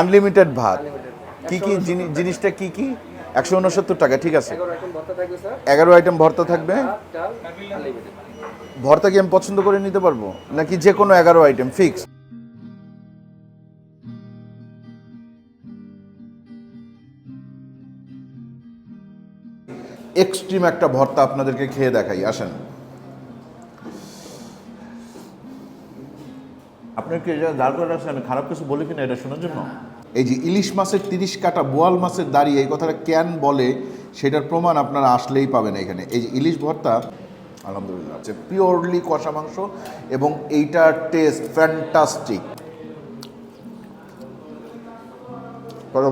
Unlimited ভাত। কি কি জিনিসটা কি কি? একশো উনসত্তর টাকা ঠিক আছে। এগারো আইটেম ভর্তা থাকবে ভর্তা কি আমি পছন্দ করে নিতে পারব? নাকি যে কোনো এগারো আইটেম ফিক্স এক্সট্রিম একটা ভর্তা আপনাদেরকে খেয়ে দেখাই আসেন। আপনার কি এটা দাঁড় করে রাখছেন? আমি খারাপ কিছু বলি কিনা এটা শোনার জন্য? এই যে ইলিশ মাছের তিরিশ কাটা বোয়াল মাছের দাড়ি এই কথাটা কেন বলে, সেটার প্রমাণ আপনারা আসলেই পাবেন এখানে। এই যে ইলিশ ভর্তা, আলহামদুলিল্লাহ, হচ্ছে পিওরলি কষা মাংস এবং এইটার টেস্ট ফ্যান্টাস্টিক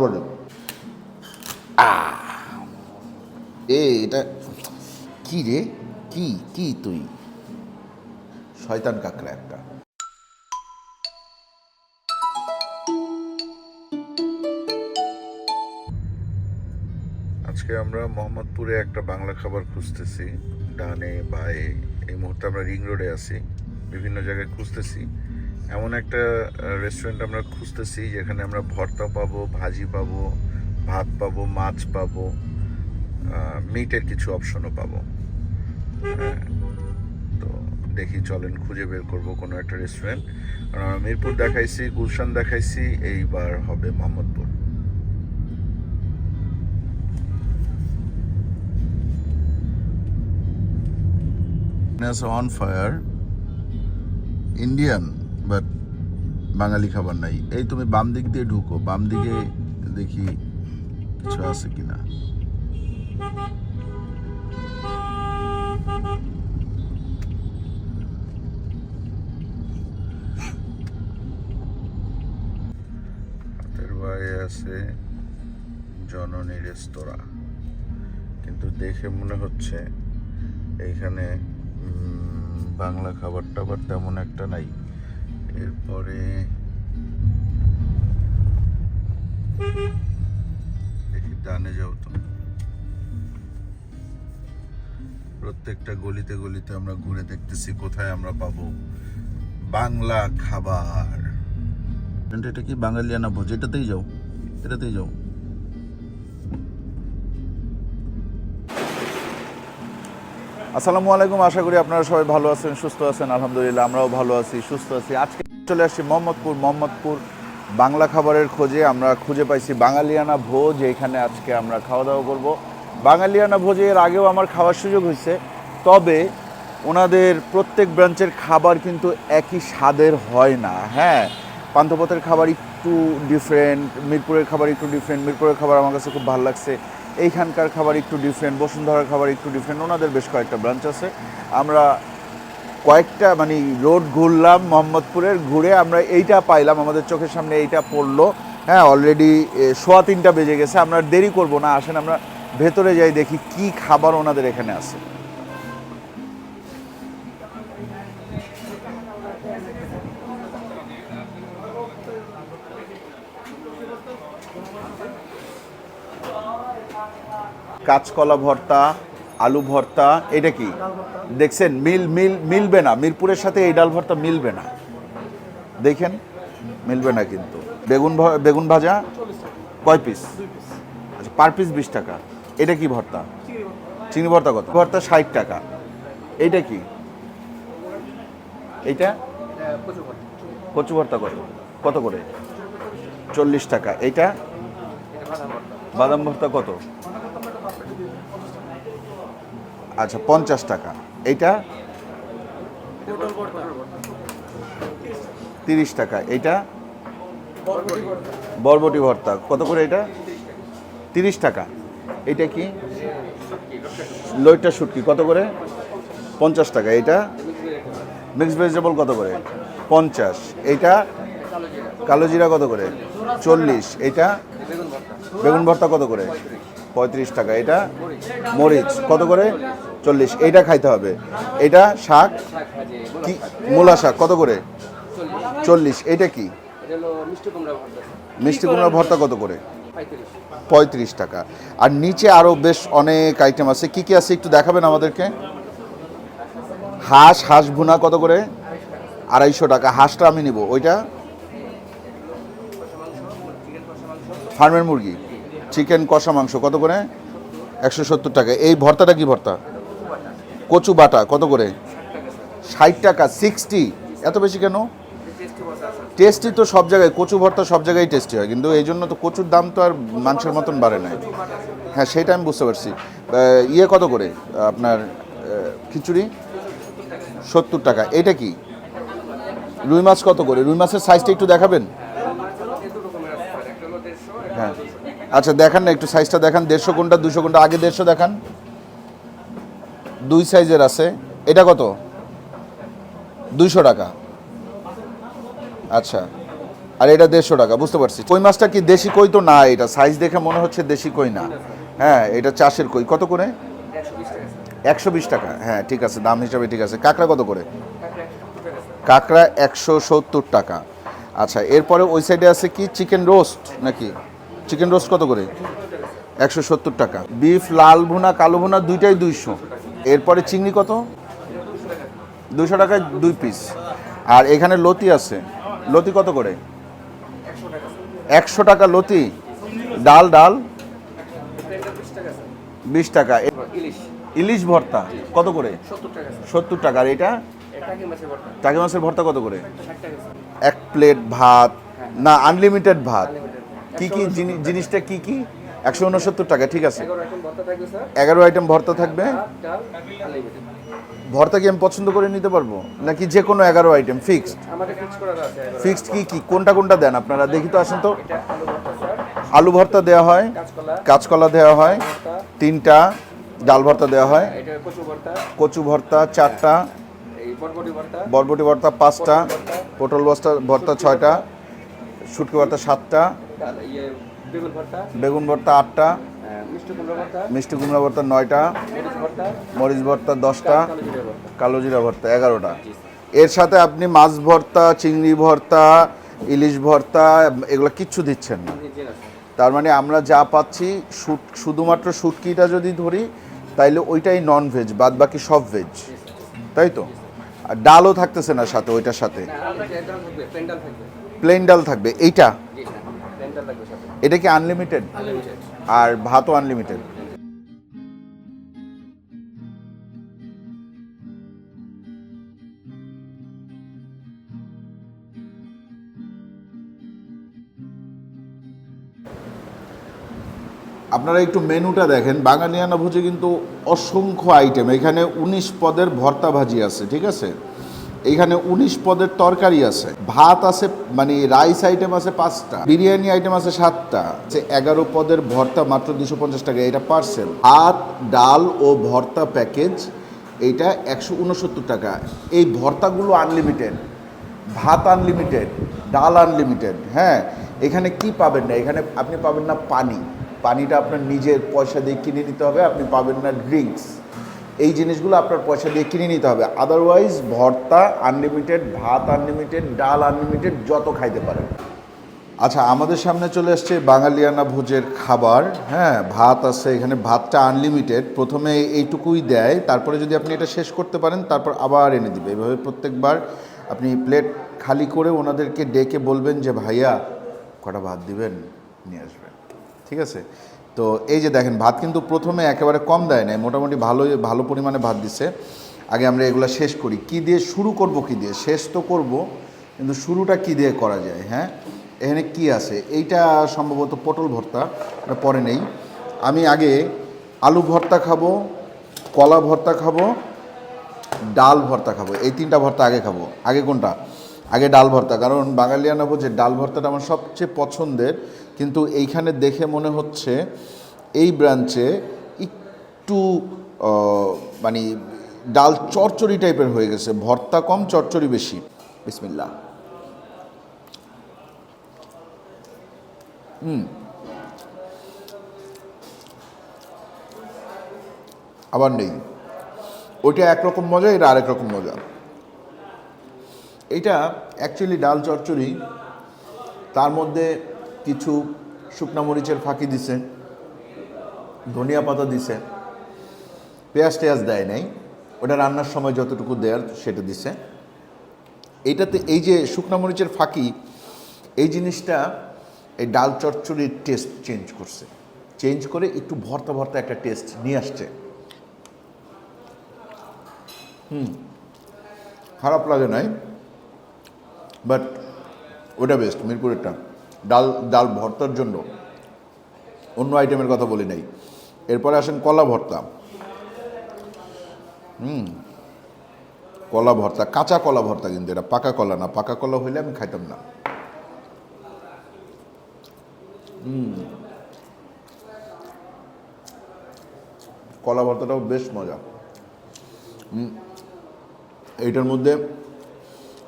বলুন। এ, এটা কি রে? কি কি তুই? শয়তান কাকড়া। আজকে আমরা মোহাম্মদপুরে একটা বাংলা খাবার খুঁজতেছি। ডানে বায়ে। এই মুহূর্তে আমরা রিং রোডে আছি। বিভিন্ন জায়গায় খুঁজতেছি। এমন একটা রেস্টুরেন্ট আমরা খুঁজতেছি যেখানে আমরা ভর্তা পাবো ভাজি পাবো ভাত পাবো মাছ পাবো মিটের কিছু অপশনও পাবো। হ্যাঁ, তো দেখি চলেন খুঁজে বের করব কোনো একটা রেস্টুরেন্ট আমরা মিরপুর দেখাইছি গুলশান দেখাইছি এইবার হবে মোহাম্মদপুর। আছে on fire Indian but Bengali খাবার নাই এই তুমি বাম দিক দিয়ে ঢুকো বাম দিকে দেখি কিছু আছে কিনা আছে জননী রেস্তোরাঁ। কিন্তু দেখে মনে হচ্ছে এইখানে বাংলা খাবার টাবার তেমন একটা নাই। এরপরে দেখি, ডানে যাও তো। প্রত্যেকটা গলিতে গলিতে আমরা ঘুরে দেখতেছি কোথায় আমরা পাবো বাংলা খাবার। এটা কি বাঙালিয়ানা ভোজ? এটাতেই যাও এটাতেই যাও। আসসালামু আলাইকুম, আশা করি আপনারা সবাই ভালো আছেন, সুস্থ আছেন, আলহামদুলিল্লাহ, আমরাও ভালো আছি, সুস্থ আছি। আজকে চলে আসছি মোহাম্মদপুর মোহাম্মদপুর বাংলা খাবারের খোঁজে। আমরা খুঁজে পাইছি বাঙালিয়ানা ভোজ, এখানে আজকে আমরা খাওয়া দাওয়া করব। বাঙালিয়ানা ভোজে এর আগেও আমার খাওয়ার সুযোগ হয়েছে, তবে ওনাদের প্রত্যেক ব্রাঞ্চের খাবার কিন্তু একই স্বাদের হয় না হ্যাঁ? পান্থপথের খাবার একটু ডিফারেন্ট মিরপুরের খাবার একটু ডিফারেন্ট মিরপুরের খাবার আমার কাছে খুব ভালো লাগছে। এইখানকার খাবার একটু ডিফারেন্ট বসুন্ধরার খাবার একটু ডিফারেন্ট ওনাদের বেশ কয়েকটা ব্রাঞ্চ আছে। আমরা কয়েকটা মানে রোড ঘুরলাম মোহাম্মদপুরের, ঘুরে আমরা এইটা পাইলাম, আমাদের চোখের সামনে এইটা পড়ল। হ্যাঁ অলরেডি সোয়া তিনটা বেজে গেছে, আমরা দেরি করব না, আসেন আমরা ভেতরে যাই দেখি কি খাবার ওনাদের এখানে আছে। কাঁচকলা ভর্তা আলু ভর্তা এটা কি? দেখছেন মিল মিল মিলবে না। মিরপুরের সাথে এই ডাল ভর্তা মিলবে না। দেখেন মিলবে না কিন্তু। বেগুন বেগুন ভাজা কয় পিস আচ্ছা পার পিস বিশ টাকা। এটা কি ভর্তা? চিংড়ি ভর্তা। কত? ভর্তা ষাট টাকা। এইটা কি? এইটা? কচু ভর্তা। কত? কত করে? চল্লিশ টাকা। এইটা? এটা বাদাম ভর্তা কত? আচ্ছা পঞ্চাশ টাকা। এইটা? তিরিশ টাকা। এইটা? বরবটি ভর্তা। কত করে এটা? তিরিশ টাকা। এটা কি? লইটা শুটকি। কত করে? পঞ্চাশ টাকা। এটা মিক্স ভেজিটেবল কত করে? পঞ্চাশ। এইটা? কালো জিরা কত করে? চল্লিশ। এইটা? বেগুন ভর্তা কত করে? পঁয়ত্রিশ টাকা। এটা মরিচ। কত করে? চল্লিশ। এইটা খাইতে হবে। এটা শাক কি? মূলা শাক। কত করে? চল্লিশ। এটা কি? মিষ্টি কুমড়া ভর্তা কত করে? পঁয়ত্রিশ টাকা। আর নিচে আরও বেশ অনেক আইটেম আছে। কি কি আছে একটু দেখাবেন আমাদেরকে? হাঁস হাঁস ভুনা কত করে? আড়াইশো টাকা। হাঁসটা আমি নিব। ওইটা? ফার্মের মুরগি। চিকেন কষা মাংস, কত করে? একশো সত্তর টাকা। এই ভর্তাটা কি ভর্তা? কচু বাটা, কত করে? ষাট টাকা সিক্সটি এত বেশি কেন? টেস্টি তো সব জায়গায়, কচু ভর্তা সব জায়গায় টেস্টি হয়, কিন্তু এই জন্য তো কচুর দাম তো আর মাংসের মতন বাড়ে নাই। হ্যাঁ সেটা আমি বুঝতে পারছি। ইয়ে কত করে? আপনার খিচুড়ি? সত্তর টাকা। এটা কি? রুই মাছ কত করে? রুই মাছের সাইজটা একটু দেখাবেন? হ্যাঁ। আচ্ছা দেখান না, একটু সাইজটা দেখান। দেড়শো কোনটা, দুশো কোনটা? আগে দেড়শো দেখান। দুই সাইজের আছে। এটা কত? দুইশো টাকা। আচ্ছা। আর এটা দেড়শো টাকা, বুঝতে পারছি। কই মাছটা কি দেশি কই তো? না, এটা সাইজ দেখে মনে হচ্ছে দেশি কই না। হ্যাঁ এটা চাষের কই। কত করে? একশো বিশ টাকা। হ্যাঁ ঠিক আছে, দাম হিসাবে ঠিক আছে। কাঁকড়া কত করে? কাঁকড়া একশো সত্তর টাকা। আচ্ছা এরপরে ওই সাইডে আছে কি? চিকেন রোস্ট নাকি? চিকেন রোস্ট কত করে? একশো সত্তর টাকা। বিফ লাল ভুনা কালো ভুনা দুইটাই দুইশো। এরপরে চিংড়ি কত? দুশো টাকায় দুই পিস আর এখানে লতি আছে। লতি কত করে? একশো টাকা লতি। ডাল ডাল? বিশ টাকা। ইলিশ। ভর্তা কত করে? সত্তর টাকা। আর এটা? এটা মাছের ভর্তা? টাকি মাছের ভর্তা কত করে? এক প্লেট ভাত। না আনলিমিটেড ভাত। কি কি জিনিসটা কি কি? একশো উনসত্তর টাকা ঠিক আছে। এগারো আইটেম ভর্তা থাকবে ভর্তা কি আমি পছন্দ করে নিতে পারব? নাকি যে কোনো এগারো আইটেম ফিক্সড। ফিক্সড কি কি? কোনটা কোনটা দেন আপনারা? দেখি তো আসেন তো। আলু ভর্তা দেওয়া হয় কাঁচকলা। দেওয়া হয় তিনটা। ডাল ভর্তা দেওয়া হয়। কচু ভর্তা। চারটা। বরবটি ভর্তা। পাঁচটা। পটল বস্তা ভর্তা ছয়টা। শুটকি ভর্তা সাতটা। বেগুন ভর্তা। বেগুন ভর্তা আটটা মিষ্টি কুমড়ো ভর্তা। নয়টা মরিচ ভর্তা। দশটা কালোজিরা ভর্তা। জিরা ভর্তা এগারোটা। এর সাথে আপনি মাছ ভর্তা চিংড়ি ভর্তা ইলিশ ভর্তা এগুলো কিচ্ছু দিচ্ছেন না। তার মানে আমরা যা পাচ্ছি শুট শুধুমাত্র শুটকিটা যদি ধরি তাইলে ওইটাই নন ভেজ বাদ বাকি সব ভেজ তাই তো? আর ডালও থাকতেছে না সাথে ওইটার সাথে। প্লেন ডাল থাকবে এইটা? এটা কি আনলিমিটেড আর ভাতও আনলিমিটেড আপনারা একটু মেনুটা দেখেন। বাঙালিয়ানা ভোজে কিন্তু অসংখ্য আইটেম এখানে উনিশ পদের ভর্তা ভাজি আছে ঠিক আছে? এখানে উনিশ পদের তরকারি আছে। ভাত আছে মানে রাইস আইটেম আছে পাঁচটা, বিরিয়ানি আইটেম আছে সাতটা। এগারো পদের ভর্তা মাত্র দুশো পঞ্চাশ টাকা, এটা পার্সেল ভাত, ডাল ও ভর্তা প্যাকেজ এইটা একশো উনসত্তর টাকা। এই ভর্তাগুলো আনলিমিটেড ভাত আনলিমিটেড ডাল আনলিমিটেড হ্যাঁ? এখানে কি পাবেন না? এখানে আপনি পাবেন না পানি। পানিটা আপনার নিজের পয়সা দিয়ে কিনে নিতে হবে, আপনি পাবেন না ড্রিঙ্কস এই জিনিসগুলো আপনার পয়সা দিয়ে কিনে নিতে হবে। আদারওয়াইজ ভর্তা আনলিমিটেড ভাত আনলিমিটেড ডাল আনলিমিটেড যত খাইতে পারেন। আচ্ছা আমাদের সামনে চলে আসছে বাঙালিয়ানা ভোজের খাবার। হ্যাঁ ভাত আছে, এখানে ভাতটা আনলিমিটেড প্রথমে এইটুকুই দেয়, তারপরে যদি আপনি এটা শেষ করতে পারেন, তারপর আবার এনে দিবে। এভাবে প্রত্যেকবার আপনি প্লেট খালি করে ওনাদেরকে ডেকে বলবেন যে, ভাইয়া, কটা ভাত দিবেন? নিয়ে আসবেন। ঠিক আছে? তো এই যে দেখেন, ভাত কিন্তু প্রথমে একেবারে কম দেয় নাই, মোটামুটি ভালোই, ভালো পরিমাণে ভাত দিছে। আগে আমরা এগুলো শেষ করি। কি দিয়ে শুরু করব, কি দিয়ে? শেষ তো করব, কিন্তু শুরুটা কি দিয়ে করা যায় হ্যাঁ? এখানে কি আছে? এইটা সম্ভবত পটল ভর্তা পরে নেই। আমি আগে আলু ভর্তা খাব, কলা ভর্তা খাব, ডাল ভর্তা খাব, এই তিনটা ভর্তা আগে খাব। আগে কোনটা? আগে ডাল ভর্তা, কারণ বাঙালিয়ানা বোঝে ডাল ভর্তাটা আমার সবচেয়ে পছন্দের কিন্তু এইখানে দেখে মনে হচ্ছে এই ব্রাঞ্চে একটু মানে ডাল চচ্চড়ি টাইপের হয়ে গেছে, ভর্তা কম চচ্চড়ি বেশি। বিসমিল্লা আবার নেই। ওইটা একরকম মজা, এটা আরেক রকম মজা। এইটা অ্যাকচুয়ালি ডাল চচ্চড়ি তার মধ্যে কিছু শুকনা মরিচের ফাঁকি দিছে, ধনিয়া পাতা দিছে, পেঁয়াজ টেয়াজ দেয় নাই, ওটা রান্নার সময় যতটুকু দেয়ার সেটা দিছে। এইটাতে এই যে শুকনা মরিচের ফাঁকি, এই জিনিসটা এই ডাল চচ্চড়ির টেস্ট চেঞ্জ করছে। চেঞ্জ করে একটু ভর্তা ভর্তা একটা টেস্ট নিয়ে আসছে। হুম, খারাপ লাগে নাই বাট ওটা বেস্ট মিরপুরেরটা। ডাল ডাল ভর্তার জন্য। অন্য আইটেমের কথা বলি নাই। এরপরে আসেন কলা ভর্তা। হুম, কলা ভর্তা, কাঁচা কলা ভর্তা কিন্তু এটা, পাকা কলা না, পাকা কলা হইলে আমি খাইতাম না। হুম, কলা ভর্তাটাও বেশ মজা। এইটার মধ্যে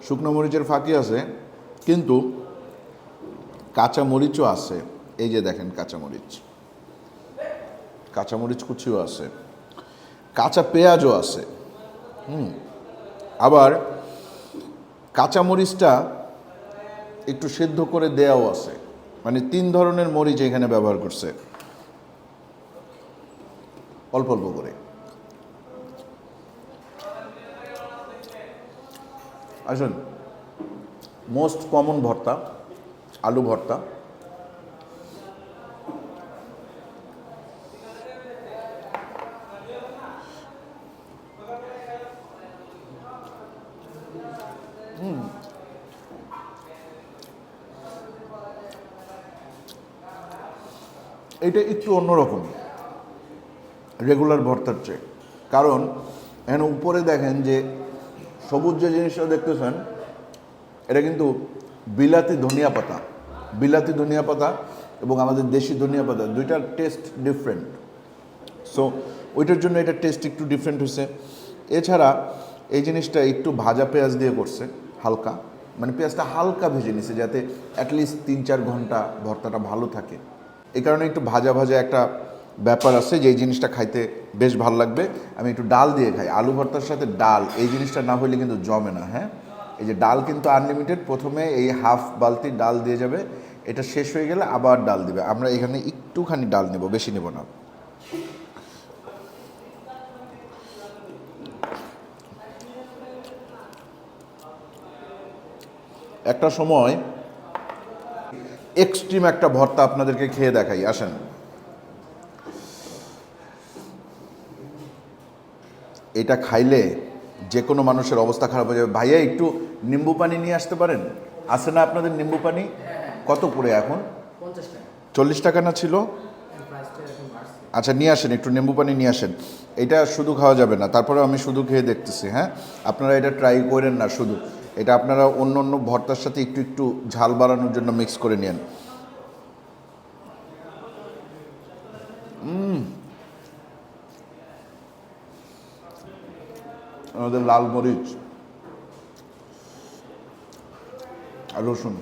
শুকনো মরিচের ফাঁকি আছে, কিন্তু কাঁচা মরিচও আছে। এই যে দেখেন কাঁচা মরিচ কাঁচা মরিচ কুচিও আছে। কাঁচা পেঁয়াজও আছে। হুম। আবার কাঁচা মরিচটা একটু সেদ্ধ করে দেয়াও আছে। মানে তিন ধরনের মরিচ এখানে ব্যবহার করছে। অল্প অল্প করে। আসুন। মোস্ট কমন ভর্তা। আলু ভর্তা। এটা একটু অন্যরকম রেগুলার ভর্তার চেয়ে। কারণ এখানে উপরে দেখেন যে সবুজ যে জিনিসটা দেখতেছেন, এটা কিন্তু বিলাতি ধনিয়া পাতা। বিলাতি ধনিয়া পাতা এবং আমাদের দেশি ধনিয়া পাতা, দুইটার টেস্ট ডিফারেন্ট সো ওইটার জন্য এটা টেস্ট একটু ডিফারেন্ট হয়েছে এছাড়া এই জিনিসটা একটু ভাজা পেঁয়াজ দিয়ে করছে, হালকা। মানে পেঁয়াজটা হালকা ভেজে নিছে যাতে অ্যাটলিস্ট তিন চার ঘণ্টা ভর্তাটা ভালো থাকে। এই কারণে একটু ভাজা ভাজা একটা ব্যাপার আছে যে এই জিনিসটা খাইতে বেশ ভালো লাগবে। আমি একটু ডাল দিয়ে খাই। আলু ভর্তার সাথে ডাল, এই জিনিসটা না হলে কিন্তু জমে না হ্যাঁ? এই যে ডাল কিন্তু আনলিমিটেড প্রথমে এই হাফ বালতি ডাল দিয়ে যাবে। এটা শেষ হয়ে গেলে আবার ডাল দিবে। আমরা এখানে একটুখানি ডাল নেব, বেশি নেব না। একটা সময় এক্সট্রিম একটা ভর্তা আপনাদেরকে খেয়ে দেখাই, আসেন। এটা খাইলে যে কোনো মানুষের অবস্থা খারাপ হয়ে যাবে। ভাইয়া একটু নিম্বু পানি নিয়ে আসতে পারেন? আছে না আপনাদের নিম্বু পানি? কত করে এখন? চল্লিশ টাকা না ছিল? আচ্ছা নিয়ে আসেন একটু নিম্বু পানি নিয়ে আসেন। এটা শুধু খাওয়া যাবে না তারপরে আমি শুধু খেয়ে দেখতেছি হ্যাঁ? আপনারা এটা ট্রাই করেন না শুধু। এটা আপনারা অন্য অন্য ভর্তার সাথে একটু একটু ঝাল বাড়ানোর জন্য মিক্স করে নেন আমাদের লাল মরিচ আর রসুন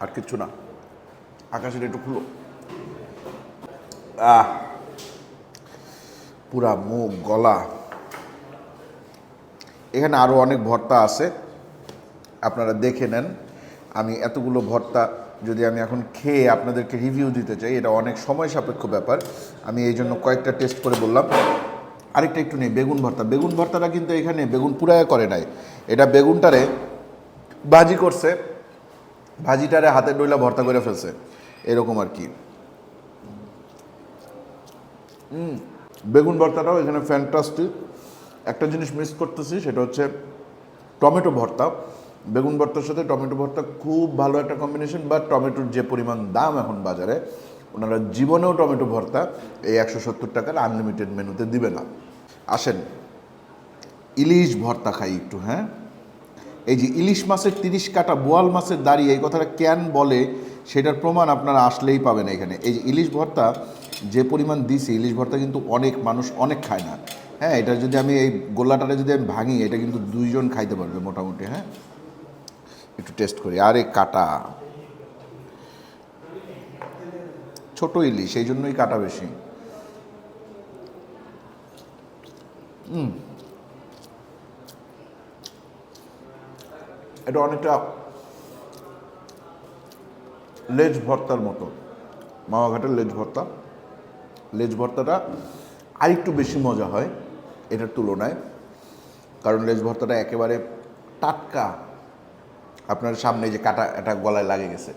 আর কিচ্ছু না। আকাশের একটু খুলো। আহ, পুরা মুখ, গলা। এখানে আরও অনেক ভর্তা আছে। আপনারা দেখে নেন। আমি এতগুলো ভর্তা যদি আমি এখন খেয়ে আপনাদেরকে রিভিউ দিতে চাই, এটা অনেক সময় সাপেক্ষ ব্যাপার। আমি এই জন্য কয়েকটা টেস্ট করে বললাম। আরেকটা একটু নেই বেগুন ভর্তা। বেগুন ভর্তাটা কিন্তু এখানে বেগুন পুরায় করে নাই। এটা বেগুনটারে ভাজি করছে, ভাজিটারে হাতে ডইলা ভর্তা করে ফেলছে। এরকম আর কি। বেগুন ভর্তাটাও এখানে ফ্যান্টাস্টিক একটা জিনিস মিস করতেছি, সেটা হচ্ছে টমেটো ভর্তা। বেগুন ভর্তার সাথে টমেটো ভর্তা খুব ভালো একটা কম্বিনেশন বা টমেটোর যে পরিমাণ দাম এখন বাজারে ওনারা জীবনেও টমেটো ভর্তা এই একশো সত্তর টাকার আনলিমিটেড মেনুতে দিবে না। আসেন, ইলিশ ভর্তা খাই একটু হ্যাঁ? এই যে ইলিশ মাছের তিরিশ কাটা বোয়াল মাছের দাড়ি, এই কথাটা কেন বলে সেটার প্রমাণ আপনারা আসলেই পাবেন এখানে। এই যে ইলিশ ভর্তা, যে পরিমাণ দিছি, ইলিশ ভর্তা কিন্তু অনেক মানুষ অনেক খায় না। হ্যাঁ এটা যদি আমি এই গোল্লাটারে যদি আমি ভাঙি, এটা কিন্তু দুইজন খাইতে পারবে মোটামুটি হ্যাঁ? একটু টেস্ট করি। আরে কাটা! ছোট ইলিশ, সেই জন্যই কাটা বেশি। এটা অনেকটা লেজ ভর্তার মতো। মামাঘাটের লেজ ভর্তা। লেজ ভর্তাটা আরেকটু বেশি মজা হয় এটার তুলনায়। কারণ লেজ ভর্তাটা একেবারে টাটকা। আপনার সামনে যে কাটা এটা গলায় লাগে গেছে।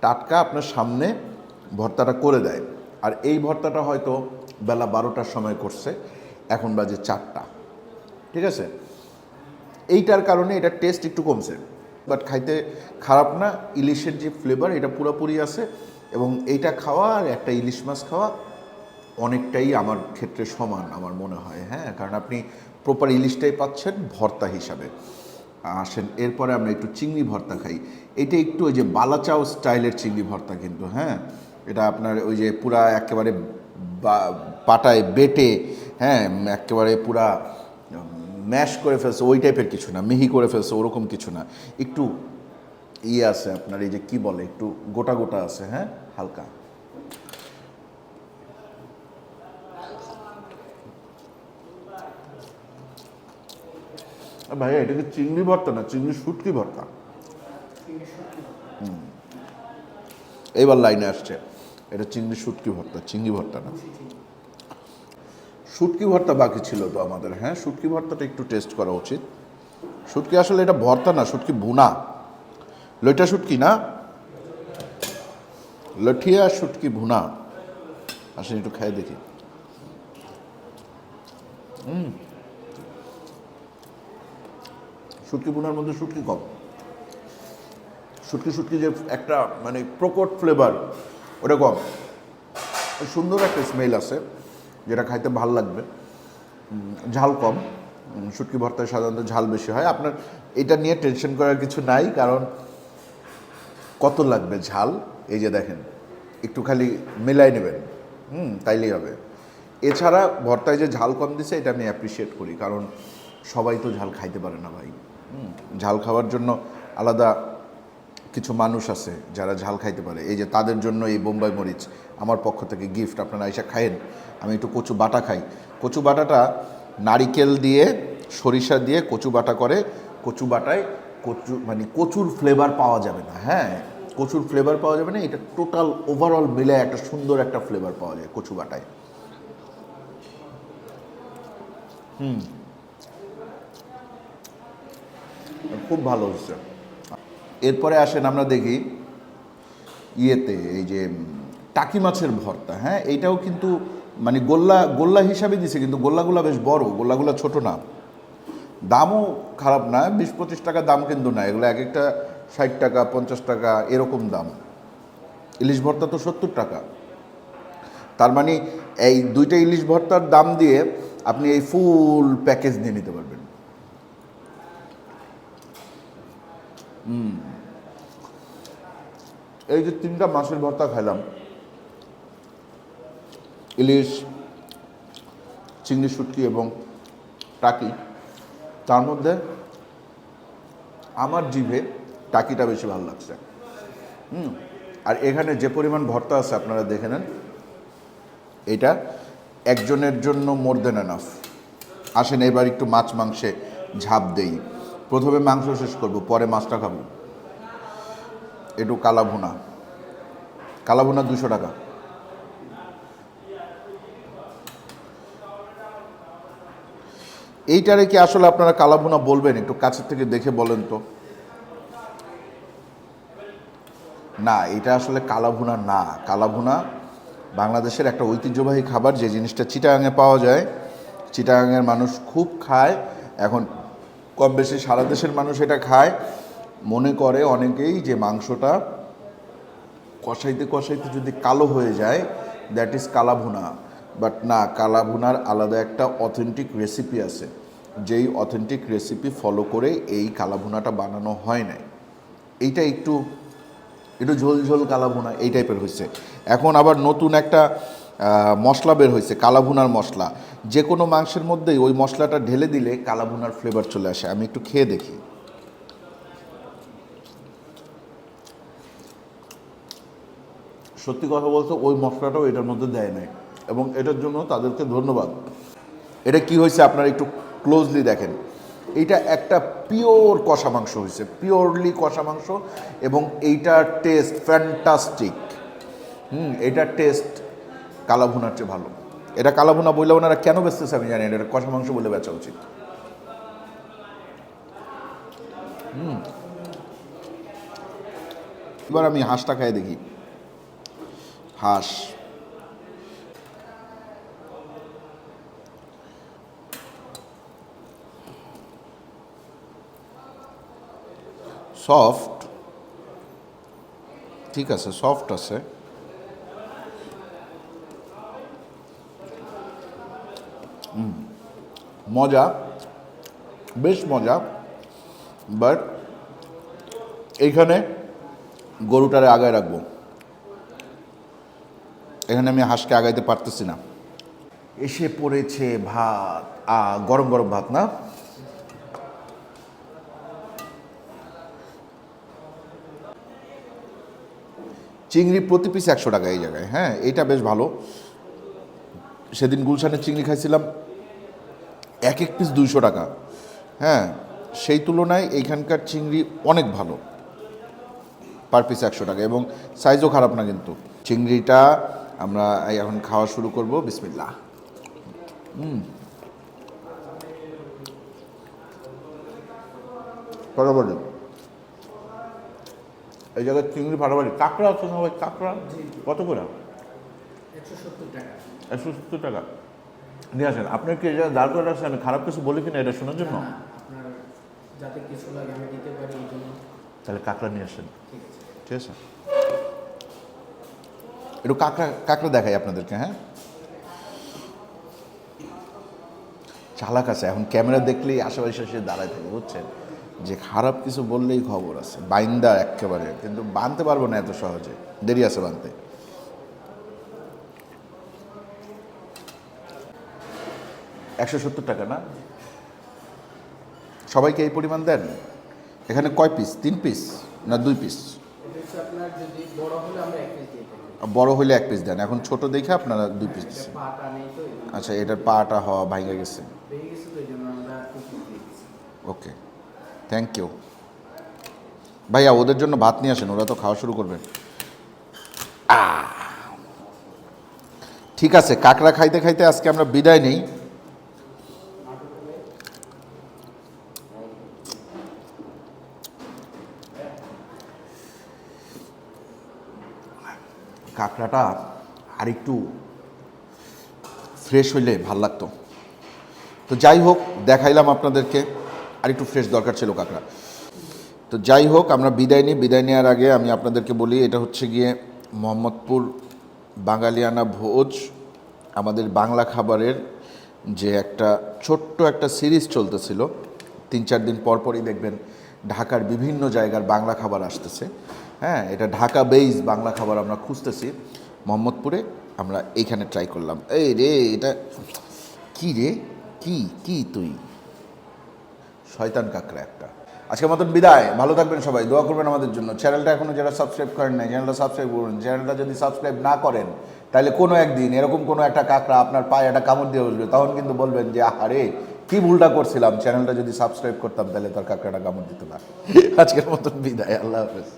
টাটকা আপনার সামনে ভর্তাটা করে দেয়। আর এই ভর্তাটা হয়তো বেলা বারোটার সময় করছে, এখন বাজে চারটা। ঠিক আছে? এইটার কারণে এটার টেস্ট একটু কমছে। বাট খাইতে খারাপ না, ইলিশের যে ফ্লেভার এটা পুরোপুরি আছে। এবং এইটা খাওয়া আর একটা ইলিশ মাছ খাওয়া অনেকটাই আমার ক্ষেত্রে সমান, আমার মনে হয়। হ্যাঁ? কারণ আপনি প্রপার ইলিশটাই পাচ্ছেন, ভর্তা হিসাবে। আসেন, এরপরে আমরা একটু চিংড়ি ভর্তা খাই। এটা একটু ওই যে বালাচাও স্টাইলের চিংড়ি ভর্তা কিন্তু হ্যাঁ? এটা আপনার ওই যে পুরা একেবারে পাটায় বেটে হ্যাঁ? একেবারে পুরা ম্যাশ করে ফেলছে, ওই টাইপের কিছু না, মিহি করে ফেলছে, ওরকম কিছু না। একটু ইয়ে আছে আপনার, এই যে কি বলে, একটু গোটা গোটা আছে হ্যাঁ? হালকা। ভাইয়া এটা কি চিংড়ি ভর্তা না? চিংড়ি শুটকি ভর্তা। এইবার লাইনে আসছে। এটা চিংড়ি শুটকি ভর্তা, চিংড়ি ভর্তা না? শুটকি ভর্তা বাকি ছিল তো আমাদের হ্যাঁ? শুটকি ভর্তাটা একটু টেস্ট করা উচিত। শুটকি আসলে এটা ভর্তা না, শুটকি বুনা লইটা শুটকি না? লঠিয়া শুটকি ভুনা। আসেন একটু খাই দেখি। হুম। শুটকি বুনার মধ্যে শুটকি কম। শুটকি শুটকি যে একটা মানে প্রকট ফ্লেভার ওটা কম। সুন্দর একটা স্মেল আছে, যেটা খাইতে ভালো লাগবে। ঝাল কম। শুটকি ভর্তায় সাধারণত ঝাল বেশি হয়। আপনার এটা নিয়ে টেনশন করার কিছু নাই, কারণ কত লাগবে ঝাল? এই যে দেখেন, একটু খালি মেলাই নেবেন। হুম, তাইলেই হবে। এছাড়া ভর্তায় যে ঝাল কম দিছে, এটা আমি অ্যাপ্রিসিয়েট করি, কারণ সবাই তো ঝাল খাইতে পারে না ভাই। ঝাল খাওয়ার জন্য আলাদা কিছু মানুষ আছে যারা ঝাল খাইতে পারে। এই যে তাদের জন্য এই বোম্বাই মরিচ আমার পক্ষ থেকে গিফট আপনারা আইসা খায়েন আমি একটু কচু বাটা খাই। কচু বাটাটা নারিকেল দিয়ে, সরিষা দিয়ে কচু বাটা করে, কচু বাটায় কচু মানে কচুর ফ্লেভার পাওয়া যাবে না হ্যাঁ? কচুর ফ্লেভার পাওয়া যাবে না, এটা টোটাল ওভারঅল মিলে একটা সুন্দর একটা ফ্লেভার পাওয়া যায় কচু বাটায়। হুম। খুব ভালো হচ্ছে। এরপরে আসেন আমরা দেখি ইয়েতে, এই যে টাকি মাছের ভর্তা হ্যাঁ? এইটাও কিন্তু মানে গোল্লা গোল্লা হিসাবে দিছে, কিন্তু গোল্লাগুলা বেশ বড়, গোল্লাগুলা ছোট না। দামও খারাপ না বিশ পঁচিশ টাকা দাম কিন্তু না, এগুলো এক একটা ষাট টাকা, পঞ্চাশ টাকা, এরকম দাম। ইলিশ ভর্তা তো সত্তর টাকা। তার মানে এই দুইটা ইলিশ ভর্তার দাম দিয়ে আপনি এই ফুল প্যাকেজ নিয়ে নিতে পারবেন। এই যে তিনটা মাছের ভর্তা খাইলাম। ইলিশ, চিংড়ি শুটকি এবং টাকি। তার মধ্যে আমার জিভে টাকিটা বেশি ভালো লাগছে। হুম। আর এখানে যে পরিমাণ ভর্তা আছে আপনারা দেখে নেন। এটা একজনের জন্য মোর দেন এনাফ। আসেন এবার একটু মাছ মাংসে ঝাঁপ দেই। প্রথমে মাংস শেষ করব, পরে মাছটা খাব। একটু কালা ভুনা কালা ভুনা দুশো টাকা। এইটারে কি আসলে আপনারা কালা ভুনা বলবেন? একটু কাছের থেকে দেখে বলেন তো। না, এটা আসলে কালা ভুনা না। কালা ভুনা বাংলাদেশের একটা ঐতিহ্যবাহী খাবার, যে জিনিসটা চিটাগাঙে পাওয়া যায়। চিটাগাঙের মানুষ খুব খায়। এখন কম বেশি সারা দেশের মানুষ এটা খায়। মনে করে অনেকেই যে মাংসটা কষাইতে কষাইতে যদি কালো হয়ে যায় দ্যাট ইজ কালা ভুনা বাট না কালা ভুনার আলাদা একটা অথেন্টিক রেসিপি আছে। যেই অথেন্টিক রেসিপি ফলো করে এই কালাভুনাটা বানানো হয় নাই। এইটা একটু একটু ঝোল ঝোল কালা ভুনা এই টাইপের হয়েছে। এখন আবার নতুন একটা মশলা বের হয়েছে, কালাভুনার মশলা। যে কোনো মাংসের মধ্যেই ওই মশলাটা ঢেলে দিলে কালাভুনার ফ্লেভার চলে আসে। আমি একটু খেয়ে দেখি। সত্যি কথা বলতে ওই মশলাটাও এটার মধ্যে দেয় নাই। এবং এটার জন্য তাদেরকে ধন্যবাদ। এটা কি হয়েছে আপনারা একটু ক্লোজলি দেখেন। এইটা একটা পিওর কষা মাংস হয়েছে পিওরলি কষা মাংস এবং এইটার টেস্ট ফ্যান্টাস্টিক হুম, এটার টেস্ট কালাভুনার চেয়ে ভালো। এটা কালাভুনা বললে ওনারা কেন বেচতেছে আমি জানি এটা কষা মাংস বলে বেচা উচিত। এবার আমি হাঁসটা খাই দেখি। হাঁস। সফট। ঠিক আছে, সফট আছে। মজা, বেশ মজা বাট এইখানে গরুটারে আগায় রাখব। এখানে আমি হাঁসকে আগাইতে পারতেছি না। এসে পড়েছে ভাত গরম গরম ভাত, না? চিংড়ি প্রতি পিস একশো টাকা এই জায়গায় হ্যাঁ? এটা বেশ ভালো। সেদিন গুলশানের চিংড়ি খাইছিলাম। এক এক পিস দুইশো টাকা। হ্যাঁ সেই তুলনায় এইখানকার চিংড়ি অনেক ভালো। পার পিস একশো টাকা এবং সাইজও খারাপ না কিন্তু। চিংড়িটা আমরা এখন খাওয়া শুরু করব বিসমিল্লা হুম। ফাটাফাটি এই জায়গায় চিংড়ি ফাটাফাটি কাঁকড়া আছে ভাই? কাঁকড়া? কত করে? একশো সত্তর টাকা। একশো সত্তর টাকা। নিয়ে আসেন। আপনার কি এটা দাঁড় করে রাখছেন? আমি খারাপ কিছু বলি কিনা এটা শোনার জন্য? যাতে কিছু লাগে আমি দিতে পারি এই জন্য। তাহলে কাঁকড়া নিয়ে আসেন। ঠিক আছে? একটু কাঁকড়া কাঁকড়া দেখাই আপনাদেরকে হ্যাঁ? চালাক আছে। এখন ক্যামেরা দেখলেই আশেপাশে এসে দাঁড়ায় থাকে বুঝছেন? যে খারাপ কিছু বললেই খবর আছে। বাইন্দা একেবারে। কিন্তু বানতে পারব না এত সহজে। দেরি আছে বানতে। একশো সত্তর টাকা না? সবাইকে এই পরিমাণ দেন? এখানে কয় পিস তিন পিস না দুই পিস বড় হলে এক পিস দেন। এখন ছোট দেখে আপনারা দুই পিস দিচ্ছেন। আচ্ছা এটার পাটা হওয়া ভাঙে গেছে। ওকে থ্যাংক ইউ ভাইয়া, ওদের জন্য ভাত নিয়ে আসেন, ওরা তো খাওয়া শুরু করবে। ঠিক আছে, কাকড়া খাইতে খাইতে আজকে আমরা বিদায় নেই। কাঁকড়াটা আরেকটু ফ্রেশ হইলে ভালো লাগতো। তো যাই হোক, দেখাইলাম আপনাদেরকে, আর একটু ফ্রেশ দরকার ছিল কাঁকড়া। তো যাই হোক, আমরা বিদায় নিই। বিদায় নেওয়ার আগে আমি আপনাদেরকে বলি, এটা হচ্ছে গিয়ে মোহাম্মদপুর বাঙালিয়ানা ভোজ, আমাদের বাংলা খাবারের যে একটা ছোট্ট একটা সিরিজ চলতেছিল। তিন চার দিন পর পরই দেখবেন ঢাকার বিভিন্ন জায়গার বাংলা খাবার আসতেছে। হ্যাঁ এটা ঢাকা বেইজ বাংলা খাবার আমরা খুঁজতেছি। মোহাম্মদপুরে আমরা এইখানে ট্রাই করলাম। এই রে, এটা কি রে? কি কি তুই? শয়তান কাকরা একটা। আজকের মতন বিদায়। ভালো থাকবেন সবাই। দোয়া করবেন আমাদের জন্য। চ্যানেলটা এখনও যারা সাবস্ক্রাইব করেন নাই, চ্যানেলটা সাবস্ক্রাইব করুন। চ্যানেলটা যদি সাবস্ক্রাইব না করেন, তাহলে কোনো একদিন এরকম কোনো একটা কাকড়া আপনার পায়ে একটা কামড় দিয়ে বসবে। তখন কিন্তু বলবেন যে আরে কি ভুলটা করছিলাম? চ্যানেলটা যদি সাবস্ক্রাইব করতাম, তাহলে তার কাকাটা কামড় দিত না। আজকের মতন বিদায়, আল্লাহ হাফেজ।